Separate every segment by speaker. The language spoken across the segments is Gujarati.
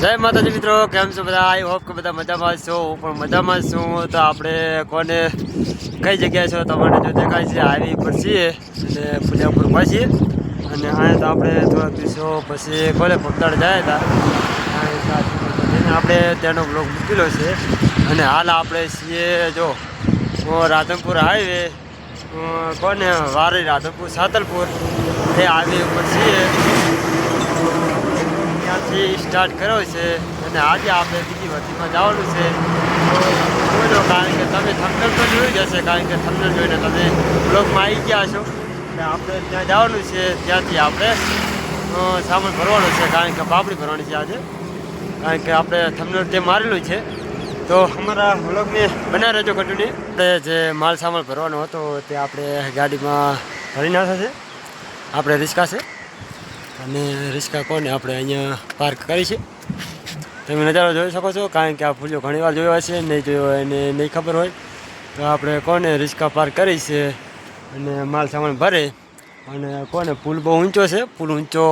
Speaker 1: જય માતાજી મિત્રો, કેમ છો બધા? આઈ હોપ કે બધા મજામાં છો. હું પણ મજામાં છું. તો આપણે કોને કઈ જગ્યાએ છો તમારે જો દેખાય છે, હાઈવે પર છીએ અને ફુલિયાપુર પાછીએ. અને અહીંયા તો આપણે થોડાક દિવસો પછી કોને પગદાડ જાય હતા આપણે ત્યાંનો બ્લોગ મૂકેલો છે. અને હાલ આપણે છીએ, જો રાધનપુર હાઈવે. કોને? વારી રાધનપુર, સાતલપુર. એ હાઈવે ઉપર છીએ. ત્યાંથી સ્ટાર્ટ કર્યો છે અને આજે આપણે બીજી વસ્તીમાં જવાનું છે. જોજો કારણ કે તમે થંબનેલ તો જોઈ જશે કારણ કે થંબનેલ જોઈને તમે બ્લોગમાં આવી ગયા છો. અને આપણે ત્યાં જવાનું છે, ત્યાંથી આપણે સામાન ભરવાનો છે, કારણ કે પાપડી ભરવાની છે આજે. કારણ કે આપણે થંબનેલ તે મારેલું છે. તો અમારા વ્લોગને બનાવી રહેજો કટુડી આપણે જે માલ સામાન ભરવાનો હતો, તે આપણે ગાડીમાં ભરી નાખે છે. આપણે રિસ્કા છે. અને રિસ્કા કોને આપણે અહીંયા પાર્ક કરી છે. તમે નજારો જોઈ શકો છો, કારણ કે આ ફૂલીઓ ઘણી વાર જોયો હશે, નહીં જોયો હોય અને નહીં ખબર હોય. તો આપણે કોને રિસ્કા પાર્ક કરી છે અને માલ સામાન ભરે અને કોને પુલ બહુ ઊંચો છે. પુલ ઊંચો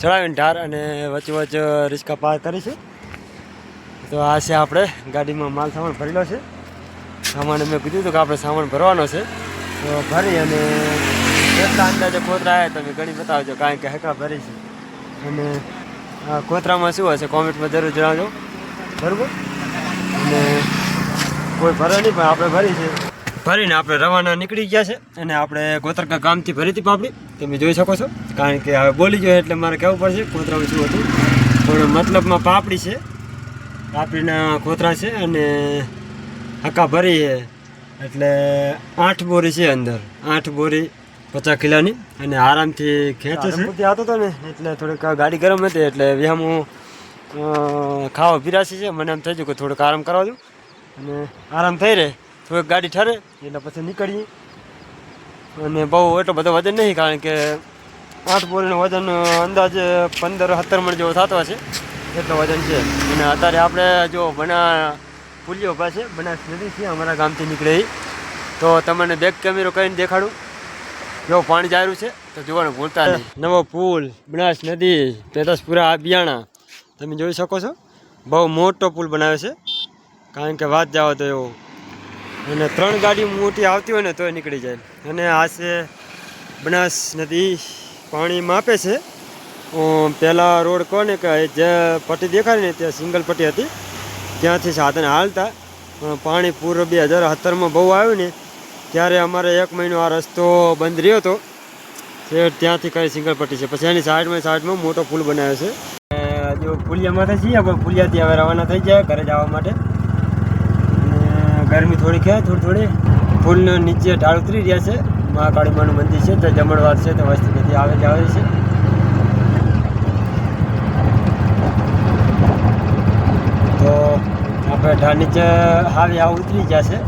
Speaker 1: ચડાવીને ઢાર અને વચ્ચે વચ્ચે રિસ્કા પાર્ક કરી છે. તો આ છે આપણે, ગાડીમાં માલ સામાન ભરેલો છે. સામાન મેં કીધું હતું કે આપણે સામાન ભરવાનો છે. તો ભરી અને કેટલા અંદાજે કોતરા આવ્યા તમે ઘણી બતાવજો કારણ કે હકા ભરી છે. અને કોતરામાં શું હશે કોમેન્ટમાં જરૂર જણાવજો. બરાબર? અને, કોઈ ભરે નહીં, પણ આપણે ભરી છે. ભરીને આપણે રવાના નીકળી ગયા છે અને આપણે ગોતરકા ગામથી ભરી હતી પાપડી. તમે જોઈ શકો છો. કારણ કે હવે બોલી જોઈએ એટલે મારે કહેવું પડશે કોતરામાં શું હતું. પણ મતલબમાં પાપડી છે. પાપડીના કોતરા છે અને હકા ભરી છે. એટલે આઠ બોરી છે અંદર. આઠ બોરી પચાસ કિલોની અને આરામથી ખેંચે છે. આવતો હતો ને, એટલે થોડીક ગાડી ગરમ હતી, એટલે વ્યામું ખાવા પીરાશી છે. મને એમ થઈ ગયું કે થોડુંક આરામ કરવા દઉં. અને આરામ થઈ રહે, થોડીક ગાડી ઠરે, એટલે પછી નીકળીએ. અને બહુ એટલો બધો વજન નહીં, કારણ કે આઠ બોલનું વજન અંદાજે પંદર સત્તર મણ જેવો થતો હશે. એટલો વજન છે. અને અત્યારે આપણે જો બના પુલિયો પાસે, બનાસ નદી છે, અમારા ગામથી નીકળે તો તમને બેક કેમેરો કરીને દેખાડું. જો પાણી જાયરું છે, તો જોવાનું ભૂલતા નહીં. નવો પુલ, બનાસ નદી પેદાસપુરા બિયાણા તમે જોઈ શકો છો, બહુ મોટો પુલ બનાવ્યો છે. કારણ કે વાત જાઓ તો એવો. અને ત્રણ ગાડી મોટી આવતી હોય ને તોય નીકળી જાય. અને આ બનાસ નદી, પાણી માપે છે. પહેલાં રોડ કહો ને કે જે પટ્ટી દેખાય ને ત્યાં સિંગલ પટ્ટી હતી. ત્યાંથી સાધન હાલતા. પાણી પૂર બે હજાર સત્તરમાં બહુ આવ્યું ને ત્યારે અમારે એક મહિનો આ રસ્તો બંધ રહ્યો હતો. ત્યાંથી કઈ સિંગલ પટ્ટી છે. પછી એની સાઈડમાં સાઈડમાં મોટો પુલ બનાવ્યો છે. જો પુલિયામાંથી છીએ પણ પુલિયાથી હવે રવાના થઈ જાય ઘરે જવા માટે. ગરમી થોડી છે, થોડી થોડી. ફૂલ નીચે ઢાળ ઉતરી રહ્યા છે. મહાકાળીમાનું મંદિર છે તો જમણવાર છે તે વસ્તી બધી આવે જ આવે છે. તો આપણે ઢાળ નીચે હાવી આવ ઉતરી ગયા છે.